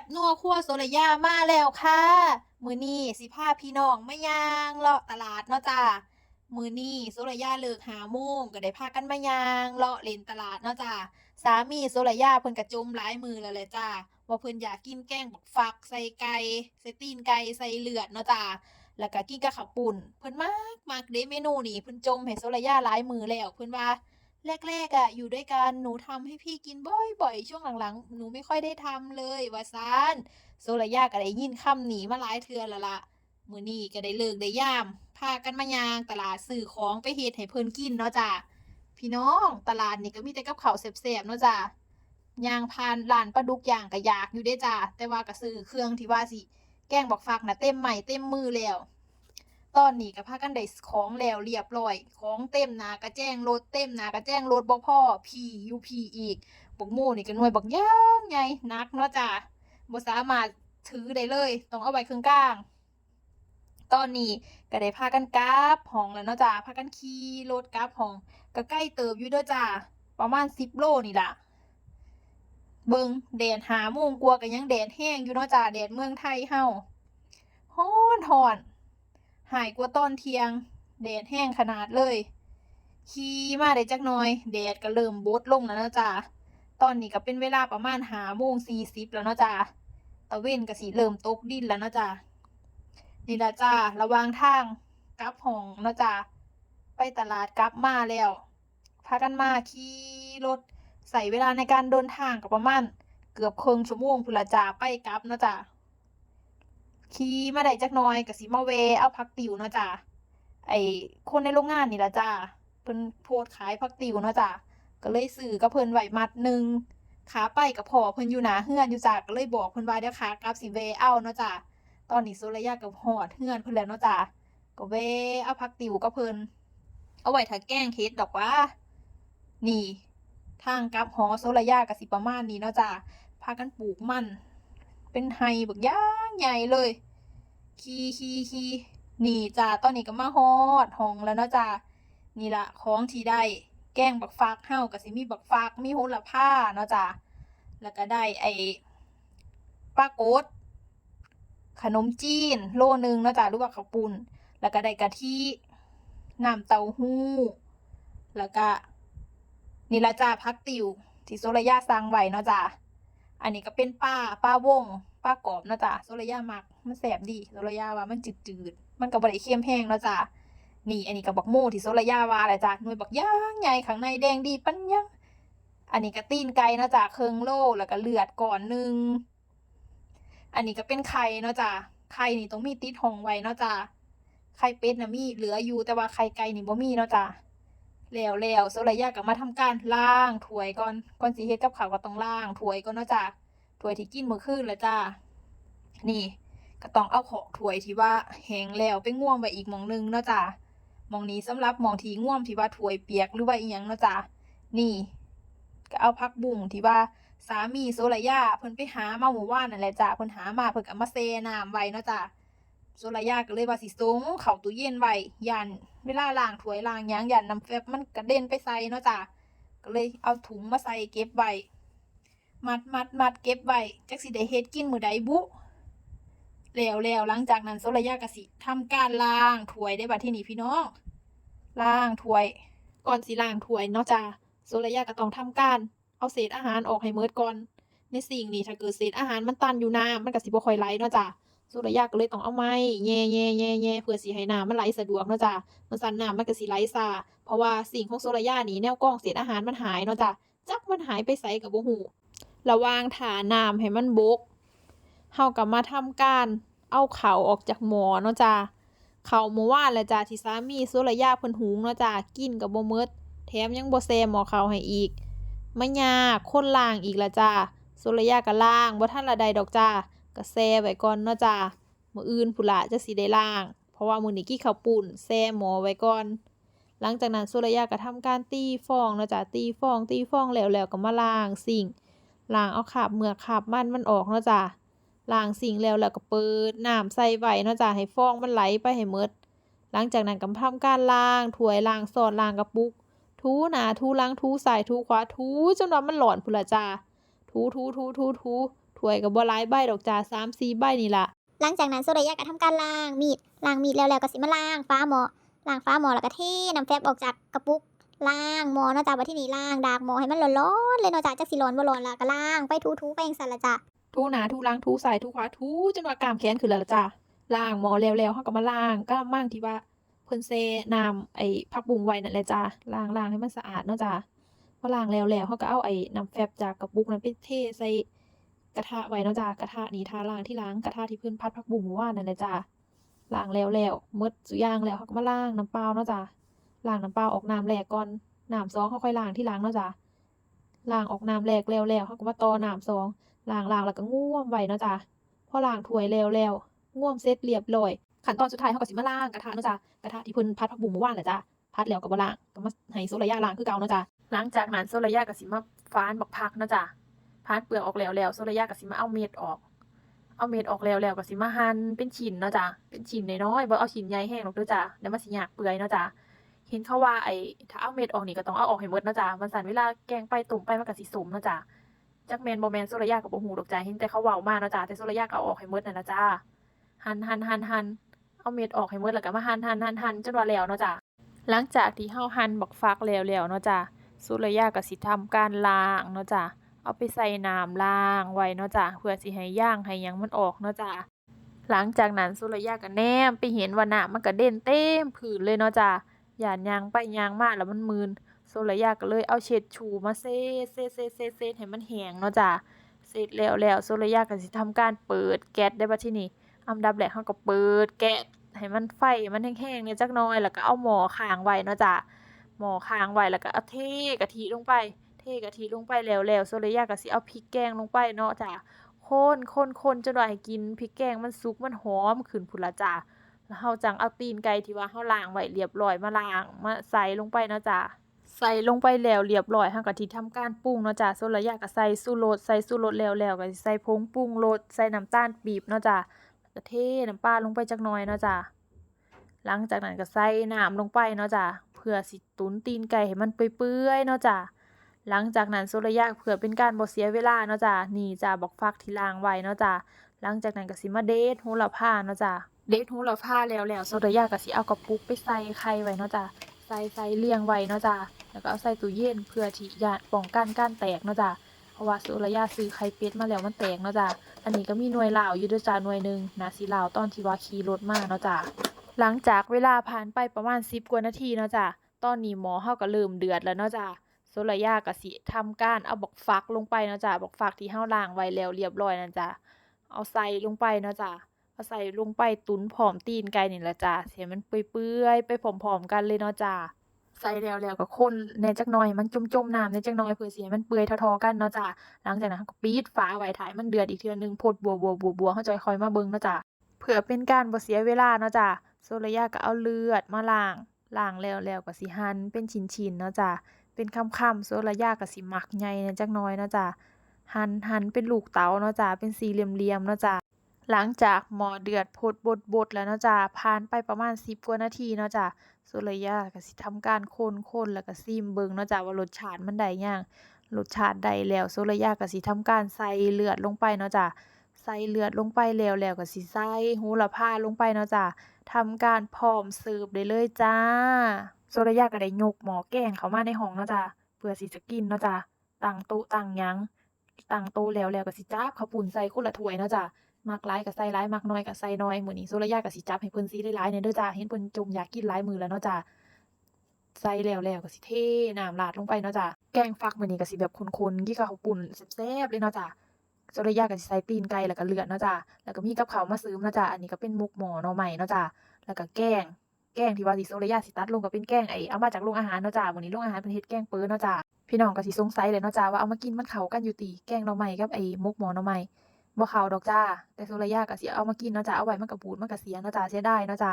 บนัวคั่วโซลยามาแล้วค่ะ มือนี้สิพาพี่น้องไมาย่างเลาะตลาดเนาะจ้ามือนี้โซลยาเลิกหาโมงก็ได้พากันมาย่างเลาะเล่นตลาดเนาะจ้าสามีโซลยาเพิ่นก็จมหลายมือแล้วแหละจ้าว่าเพิ่นอยากกินแกงบักฟักใส่ไก่ใส่ตีนไก่ใส่เลือดเนาะจ้าแล้วก็กินกับข้าวปุ้นเพิ่นมากมากเด้เมนูนี้เพิ่นจมให้โซลยาหลายมือแล้วเพิ่นว่า แรกๆอะอยู่ด้วยกันหนูทำให้พี่กินบ่อยๆ ช่วงหลังๆ หนูไม่ค่อยได้ทำเลยว่าซานโซลายาก็ได้ยินคำนี้มาหลายเทื่อแล้วละมื้อนี้ก็ได้เลิกได้ย่าม พากันมายางตลาดซื้อของไปเฮ็ดให้เพิ่นกินเนาะจ้ะพี่น้องตลาดนี่ก็มีแต่กับข้าวแซ่บๆเนาะจ้ะยางผ่านร้านปลาดุกย่างก็อยากอยู่เด้จ้ะแต่ว่าก็ซื้อเครื่องที่ว่าสิ แกงบักฟักนะเต็มไม้เต็มมือแล้ว ตอนนี้ก็พากันได้ของแล้วเรียบร้อย ของเต็มนากระแจ้งรถเต็มนากระแจ้งรถบ่พ่อพี่ยูพีอีกบักโม่นี่ก็หน่วยบักย่างใหญ่หนักเนาะจ้ะบ่สามารถถือได้เลย ต้องเอาไว้เครื่องกลาง ตอนนี้ก็ได้พากันกลับห้องแล้วเนาะจ้ะพากันขี่รถกลับห้องก็ใกล้เติบอยู่เด้อจ้ะประมาณ10โลนี่ล่ะเบิงแดดหาโมงกว่าก็ยังแดดแห้งอยู่เนาะจ้ะแดดเมืองไทยเฮาฮ้อนฮ้อน หายกว่าตอนเที่ยงแดดแห้งขนาดเลย ขี่มาได้จักหน่อยแดดก็เริ่มบดลงแล้วนะจ้าตอนนี้ก็เป็นเวลาประมาณหาโมงสี่สิบแล้วเนาะจ้าตะเวนก็สิเริ่มตกดินแล้วเนาะจ้านี่ละจ้าระวางทางกลับห้องเนาะจ้าไปตลาดกลับมาแล้วพากันมาขี่รถใส่เวลาในการเดินทางก็ประมาณเกือบครึ่งชั่วโมงพุนละจ้าไปกลับเนาะจ้า ขี่มาได้จักหน่อยก็สิมาแวะเอาผักติ๋วเนาะจ้ะไอ้คนในโรงงานนี่ละจ้าเพิ่นโพสต์ขายผักติ๋วเนาะจ้ะก็เลยซื้อกับเพิ่นไหวมัดหนึ่งขาไปกับพ่อเพิ่นอยู่หนาเฮือนอยู่จ้ะก็เลยบอกเพิ่นว่าเดี๋ยวขากลับสิแวเอาเนาะจ้ะตอนนี้โซลยากับฮอดเฮือนเพิ่นแล้วเนาะจ้ะก็แวเอาผักติ๋วกับเพิ่นเอาไว้ถ้าแกล้งเฮ็ดอกว่า นี่ ทางกับหอโซลยาก็สิประมาณนี้เนาะจ้ะพากันปลูกมัน เป็นไฮบักย่า ใหญ่เลยขี่ขี่ขี่นี่จ้าตอนนี้ก็มาฮอดห้องแล้วเนาะจ้านี่ละของที่ได้ แกงบักฟักเฮาก็สิมีบักฟักมีโหระพาเนาะจ้าแล้วก็ได้ไอ้ปลากดขนมจีน โลนึงเนาะจ้าหรือว่าข้าวปุ้นแล้วก็ได้กะทิน้ำเต้าหู้ แล้วก็นี่ละจ้าพักติวที่โซลยาสั่งไว้เนาะจ้าอันนี้ก็เป็นป้าป้าวง ป้ากรอบนะจ้ะโซลยามักมันแสบดีโซลยาว่ามันจืดๆมันก็บ่ได้เค็มแห้งนะจ้ะนี่อันนี้ก็บักโม่ที่โซลยาว่าแหละจ้ะหน่วยบักย่างใหญ่ข้างในแดงดีปัญญังอันนี้ก็ตีนไก่นะจ้ะเคิงโลแล้วก็เลือดก่อนหนึ่งอันนี้ก็เป็นไข่เนาะจ้ะไข่นี่ต้องมีติดหองไว้เนาะจ้ะไข่เป็ดนะมีเหลืออยู่แต่ว่าไข่ไก่นี่บ่มีเนาะจ้ะแล้วแล้วโซลายาก็มาทำการล้างถ้วยก่อนก่อนสิเฮ็ดกับข้าวก็ต้องล้างถ้วยก่อนเนาะจ้ะ ถ้วยที่กินเมื้อคืนแล้วจ้า นี่ก็ต้องเอาของถ้วยที่ว่าแห้งแล้วไปง่วมไว้อีกมองหนึงเนาะจ้ะหม้องนี้สำหรับมองที่ง่วมที่ว่าถ้วยเปียกหรือว่าอีหยังเนาะจ้ะนี่ ก็เอาผักบุ้งที่ว่าสามีโซลายาเพิ่นไปหามาเมื่อวานนั่นแหละจ้ะเพิ่นหามาเพิ่นก็มาแช่น้ำไว้เนาะจ้ะโซลายาก็เลยว่าสิสงเข้าตู้เย็นไว้ยันเวลาล้างถ้วยล้างหยังยันน้ำแฟบมันกระเด็นไปใส่เนาะจ้ะก็เลยเอาถุงมาใส่เก็บไว้ มัดมัดมัดเก็บไว้จักสิได้เฮ็ดกินมื้อใดบุแล้วแล้วหลังจากนั้นโซลายาก็สิทำการล้างถ้วยได้บัดทีนี้พี่น้องล้างถ้วย ก่อนสิล้างถ้วยเนาะจ้ะโซลายาก็ต้องทำการเอาเศษอาหารออกให้หมดก่อนในสิ่งนี้ถ้าเกิดเศษอาหารมันตันอยู่น้ำมันก็สิบ่ค่อยไหลเนาะจ้ะสุรยาก็เลยต้องเอาไม้แย่แย่แย่แย่เพื่อสิให้น้ำมันไหลสะดวกเนาะจ้ะมันสั่นน้ำมันก็สิไหลซาเพราะว่าสิ่งของโซลยานี่แนวกล้องเศษอาหารมันหายเนาะจ้ะจักมันหายไปไสกับบ่ฮู้ ระวางถาน้ำให้มันบกเฮาก็มาทำการเอาเข้าออกจากหมอเนาะจ้ะข้าวเมื่อวานแหละจ้ะที่สามีโซลยาเพิ่นหุงเนาะจ้ะกินก็บ่หมดแถมยังบ่แซ่หม้อข้าให้อีกม่ยากคนล้างอีกละจ้ะโซลยาก็ล้างบ่ทันละใดดอกจ้ะก็แซ่ไว้ก่อนเนาะจ้ามื้ออื่นพุนละจะสิได้ล้าง เพราะว่ามื้อนี้กี้ข้าวปุ้นแซ่หมอไว้ก่อน หลังจากนั้นสุรยาก็ทำการตีฟองเนาะจ้ะตีฟองตีฟองแล้วแล้วก็มาล้างสิ่ง ล้างเอาคราบเมือกคราบมันมันออกเนาะจ้ะล้างสิ่งแล้วแล้วก็เปิดน้ำใส่ไว้เนาะจ้ะให้ฟองมันไหลไปให้หมดหลังจากนั้นก็ทำการล้างถ้วยล้างซอสล้างกระปุก ทูหนาทูล้างทูซ้ายทูขวาทูจนว่ามันหลอนพุนละจ้าทูทูทูทูทูถ้วยก็บ่หลายใบดอกจ้า3-4ใบนี่ละหลังจากนั้นโซดายาก็ทำการล้างมีดล้างมีดแล้วแล้วก็สิมาล้างฟ้าหม้อล้างฟ้าหม้อแล้วก็เทน้ำแฟบออกจากกระปุก ล้างมอเนาะจ้ะบัดที่นี่ล้างดากมอให้มันร้อนๆเลยเนาะจ้ะจักสิร้อนบ่ร้อนล้วก็ล้างไปถูๆไปจังซั่นล่ะจ้ะทูหนาทูหลังทูซ้ายทูขวาทูจนว่ากามแขนขึ้นแล้วล่ะจ้าล้างหม้อแล้วๆเฮาก็มาล้างกะละมังที่ว่าเพิ่นเซน้ำไอ้ผักบุ้งไว้นั่นแหละจ้าล้างล้างให้มันสะอาดเนาะจ้าพอล้างแล้วๆเฮาก็เอาไอ้น้ำแฟบจากกระปุกนั้นไปเทใส่กระทะไว้เนาะจ้ากระทะนี้ทาล้างที่ล้างกระทะที่เพิ่นผัดผักบุ้งเมื่อวานนั่นแหละจ้าล้างแล้วแล้วมดซุย่างแล้วเฮาก็มาล้างน้ำเปล่าเนาะจ้า ล้างน้ำเปล่าออกน้ำแรกก่อนน้ำสองเฮาค่อยล้างที่หลังเนาะจ้าล้างออกน้ำแรกแล้วแล้วเฮาก็มาต่อน้ำสองล้างล้างแล้วก็ง่วมไว้เนาะจ้ะพอล้างถ้วยแล้วแล้วง่วมเสร็จเรียบร้อยขั้นตอนสุดท้ายเขาก็สิมาล้างกระทะเนาะจ้ะกระทะที่เพิ่นพัดผักบุ้งเมื่อวานแหละจ้ะพัดแล้วก็บ่ล้างก็มาให้โซลายาล้างคือเก่าเนาะจ้ะหลังจากนั้นโซลายาก็สิมาฟานบักพักเนาะจ้ะพานเปลือกออกแล้วแล้วโซลายาก็สิมาเอาเม็ดออก เอาเม็ดออกแล้วแล้วก็สิมาหั่นเป็นชิ้นเนาะจ้ะเป็นชิ้นน้อยๆบ่เอาชิ้นใหญ่แห้งหรอกเด้อจ้ะเดี๋ยวมันสิยากเปื่อยเนาะจ้ะ เห็นเขาว่าไอ้ถ้าเอาเม็ดออกนี่ก็ต้องเอาออกให้หมดนะจ้ะมันสั่นเวลาแกงไปต้มไปมันก็สิสมนะจ้ะจักแมนบ่แมนโซลยากับบ่ฮู้ดอกจ้าเห็นแต่เขาเว้ามาเนะจ้าแต่โซลยาก็เอาออกให้หมดนั่นะจ้าหั่นหันหันหันเอาเม็ดออกให้หมดแล้วก็มาหันหันหันหันจนว่าแล้วนะจ้าหลังจากที่เฮาหั่นบักฟักแล้วแล้วเนาะจ้าโซลายาก็สิทำการล้างเนาะจ้าเอาไปใส่น้ำล้างไว้เนาะจ้าเพื่อสิให้ย่างให้หยังมันออกเนาะจ้าหลังจากนั้นโซลายาก็แนมไปเห็นว่าน้ำมันก็เด่นเต็มผืนเลยเนาะจ้าย่านยางไปยางมากแล้วมันมึนโซลายาก็เลยเอาเช็ดชูมาเซตเซตเซตเซตเซให้มันแห้งเนาะจ้ะเสร็จแล้วแล้วโซลายาก็สิทำการเปิดแก๊สได้บัดที่นี้อันดับแรกเราก็เปิดแก๊สให้มันไฟมันแห้งๆเนี่ยจักหน่อยแล้วก็เอาหม้อค้างไว้เนาะจ้ะหม้อค้างไว้แล้วก็เอาเทกะทิลงไป เทกะทิลงไปแล้วแล้วโซลายาก็สิเอาพริกแกงลงไปเนาะจ้ะคนคนคนจนว่าให้กินพริกแกงมันสุกมันหอมขึ้นพุ่นละจ้ะ แล้วเราจังเอาตีนไก่ที่ว่าเราล้างไว้เรียบร้อยมาล้างมาใส่ลงไปเนาะจ้ะใส่ลงไปแล้วเรียบร้อยเฮาก็สิทำการปรุงเนาะจ้ะโซลายาก็ใส่ชูรสใส่ชูรสแล้วแล้วก็สิใส่ผงปรุงรสใส่น้ำตาลปี๊บเนาะจ้ะแล้วก็เทน้ำปลาลงไปจักหน่อยเนาะจ้ะหลังจากนั้นก็ใส่น้ำลงไปเนาะจ้ะเพื่อสิตุ๋นตีนไก่ให้มันเปื่อยๆเนาะจ้ะหลังจากนั้นโซลยาเพื่อเป็นการบ่เสียเวลาเนาะจ้ะนี่จ้ะบักฟักที่ล้างไว้เนาะจ้ะหลังจากนั้นก็สิมาเดทโหระพาเนาะจ้ะ เดทโหระพาแล้วแล้วโซลายาก็สิเอากระปุกไปใส่ไข่ไว้เนาะจ้ะใส่ใส่เรียงไว้เนาะจ้ะแล้วก็เอาใส่ตู้เย็นเพื่อที่จะป้องกันการแตกเนาะจ้ะเพราะว่าสุรยาซื้อไข่เป็ดมาแล้วมันแตกเนาะจ้ะอันนี้ก็มีหน่วยเหลาอยู่ด้วยจ้าหน่วยหนึ่งนาสีเหลาตอนที่ว่าขี่รถมาเนาะจ้ะหลังจากเวลาผ่านไปประมาณ10กว่านาทีเนาะจ้ะตอนนี้หมอเฮาก็เริ่มเดือดแล้วเนาะจ้ะสุรยาก็สิทำการเอาบักฟักลงไปเนาะจ้ะบักฟักที่เฮาล้างไว้แล้วเรียบร้อยนั่นจ้ะเอาใส่ลงไปเนาะจ้ะ เอาใส่ลงไปตุนพร้อมตีนไก่นี่แหละจ้ะให้มันเปื่อยๆไปพร้อมๆกันเลยเนาะจ้ะใส่แล้วแล้วก็คนแหน่จักหน่อยมันจมๆน้ำแหน่จักหน่อยเพื่อเสิให้มันเปื่อยท่าๆกันเนาะจ้ะหลังจากนั้นก็ปิดฝาไว้ถ่ายมันเดือดอีกเทื่อนึงพดบัวบัวบัวบัวเฮาจค่อยมาเบิ่งเนาะจ้ะเพื่อเป็นการบ่เสียเวลาเนาะจ้ะโซลายาก็เอาเลือดมาล้างล้างแล้วแล้วก็สิหั่นเป็นชิ้นๆเนาะจ้ะเป็นคำๆโซลายาก็สิหมักใหญ่แหน่จักหน่อยเนาะจ้ะหั่นหั่นเป็นลูกเต๋าเนาะจ้ะเป็นสี่เหลี่ยมๆเนาะจ้ะ หลังจากหมอเดือดพดบดๆแล้วเนาะจ้ะผ่านไปประมาณ10กว่านาทีเนาะจ้ะโซลายาก็สิทำการคนๆแล้วก็ซิมเบิ่งเนาะจ้ะว่ารสชาติมันได้หยังรสชาติได้แล้วโซลายาก็สิทำการใส่เลือดลงไปเนาะจ้ะใส่เลือดลงไปแล้วแล้วก็สิใส่โหระพาลงไปเนาะจ้ะทำการพร้อมเสิร์ฟได้เลยจ้าโซลายาก็ได้ยกหมอแกงเข้ามาในห้องเนาะจ้ะเพื่อสิจะกินเนาะจ้ะตั้งโต๊ะตั้งหยังตั้งโต๊ะแล้วแล้วก็สิจับข้าวปุ้นใส่คนละถ้วยเนาะจ้ะ มักหลายก็ใส่หลายมักน้อยก็ใส่น้อยหมือนี้โซลยาก็สิจับให้เพิ่นสิได้หลายแหน่เด้อจ้าเห็นเพิ่นจมอยากกินหลายมือแล้วเนาะจ้าใส่แล้วแล้วก็สิเทน้ำราดลงไปเนาะจ้าแกงฟักมื้อนี้ก็สิแบบข้นๆกินกับข้าวปุ้นแซ่บๆเลยเนาะจ้าโซลยาก็สิใส่ตีนไก่แล้วก็เลือดเนาะจ้าแล้วก็มีกับข้าวมาเสริมเนาะจ้าอันนี้ก็เป็นหมกหมอหน่อไม้เนาะจ้าแล้วก็แกงแกงที่ว่าสิโซลยาสิตัดลงก็เป็นแกงไอเอามาจากโรงอาหารเนาะจ้ามื้อนี้โรงอาหารเพิ่นเฮ็ดแกงเปิดเนาะจ้าพี่น้องก็สิสงสัยเลยเนาะจ้าว่าเอามากินมันเข้ากันอยู่ติแกงหน่อไม้กับไอ้มกหมอหน่อไม้ บ่เขาดอกจ้า แต่โซลายาก็สิเอามากินเนาะจ้าเอาไว้มันก็บูดมันก็เสียเนาะจ้าเสียดายเนาะจ้า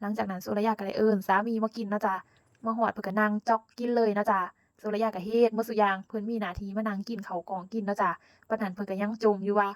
หลังจากนั้นโซลายาก็ได้เอิ้นสามีมากินเนาะจ้ามาฮอดเพิ่นก็นั่งจอกกินเลยเนาะจ้าโซลายาก็เฮ็ดหมดซุยางเพิ่อนมีนาทีมานั่งกินเขากองกินเนาะจ้าปนนั้นเพิ่นก็ยังจมอยู่ว่า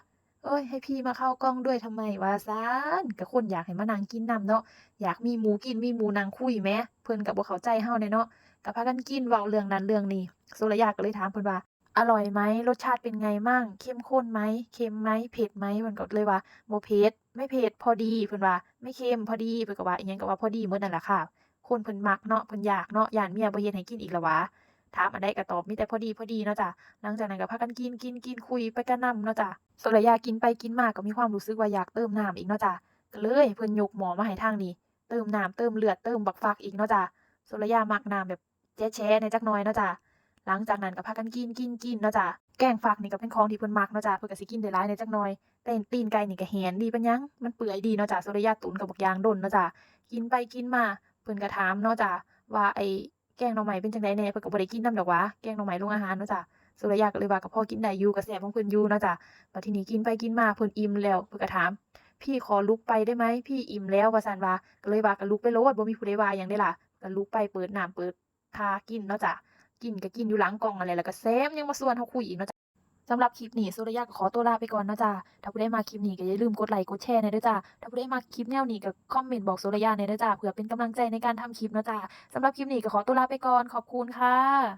เอ้ยให้พี่มาเข้ากล้องด้วยทำไมว่าซั้นก็คนอยากให้มานั่งกินนำเนาะอยากมีหมูกินมีหมูนั่งคุยแหมเพิ่อนก็บ่เข้าใจเฮาแน่เนาะก็พากันกินเว้าเรื่องนั้นเรื่องนี้โซลายาก็เลยถามเพิ่นว่า อร่อยไหม รสชาติเป็นไงมั่ง เข้มข้นไหม เค็มไหม เผ็ดไหมเพิ่นก็เลยว่าบ่เผ็ด ไม่เผ็ด พอดีเพิ่นว่า ไม่เค็ม พอดี เพิ่นก็ว่าอิหยังก็ว่าพอดีหมดนั่นล่ะค่ะ คนเพิ่นมักเนาะ เพิ่นอยากเนาะยานเมียบ่เฮ็ดให้กินอีกล้วหวาถามอันใดก็ตอบมีแต่พอดีๆเนาะจ้ะ หลังจากนั้นก็พากันกินกินๆคุยไปกับนำเนาะจ้ะโซรยะกินไปกินมาก็มีความรู้สึกว่าอยากเติมน้ำอีกเนาะจ้ะ ก็เลยเพิ่นยกหมอมาให้ทางนี้ เติมน้ำเติมเลือดเติมบักฟักอีกเนาะจ้ะโซรยะมักน้ำแบบแจ๊ะๆแหน่จักน่อยเนาะจ้ะ หลังจากนั้นก็พากันกินกินๆเนาะจ้ะแกงฟักนี่ก็เป็นของที่เพิ่นมักเนาะจ้ะเพิ่นก็สิกินได้หลายแหน่จักหน่อยแต่ตีนไก่นี่ก็แหนดีปานหยังมันเปื่อยดีเนาะจ้ะโซระยะตุ๋นกับบักยางดนเนาะจ้ะกินไปกินมาเพิ่นก็ถามเนาะจ้ะว่าไอ้แกงหน่อไม้เป็นจังใดแน่เพิ่นก็บ่ได้กินนำดอกวาแกงหน่อไม้โรงอาหารเนาะจ้ะโซระยะก็เลยว่าก็พอกินได้อยู่ก็แซ่บของเพิ่นอยู่เนาะจ้ะบัดทีนี้กินไปกินมาเพิ่นอิ่มแล้วเพิ่นก็ถามพี่ขอลุกไปได้ไหมพี่อิ่มแล้วว่าซั่นว่าก็เลยว่าก็ลุกไปโลดบ่มีผู้ใดว่าหยังเดะล่ะก็ลุกไปเปิดน้ำเปิดทากินเนาะจ้ะ กินก็กินอยู่หลังกล้องอะไรแล้วก็แซมยังมาชวนเขาคุยอีกเนาะจ้ะสำหรับคลิปนี้โซระยะก็ขอตัวลาไปก่อนนะจ๊ะถ้าผู้ไดมักคลิปนี้ก็อย่าลืมกดไลค์กดแชร์นะด้จ้ะถ้าผู้ไดมักคลิปแนวนี้ก็คอมเมนต์บอกโซระยะหน่เด้จ๊ะเผื่อเป็นกำลังใจในการทำคลิปนะจ๊ะสำหรับคลิปนี้ก็ขอตัวลาไปก่อนขอบคุณค่ะ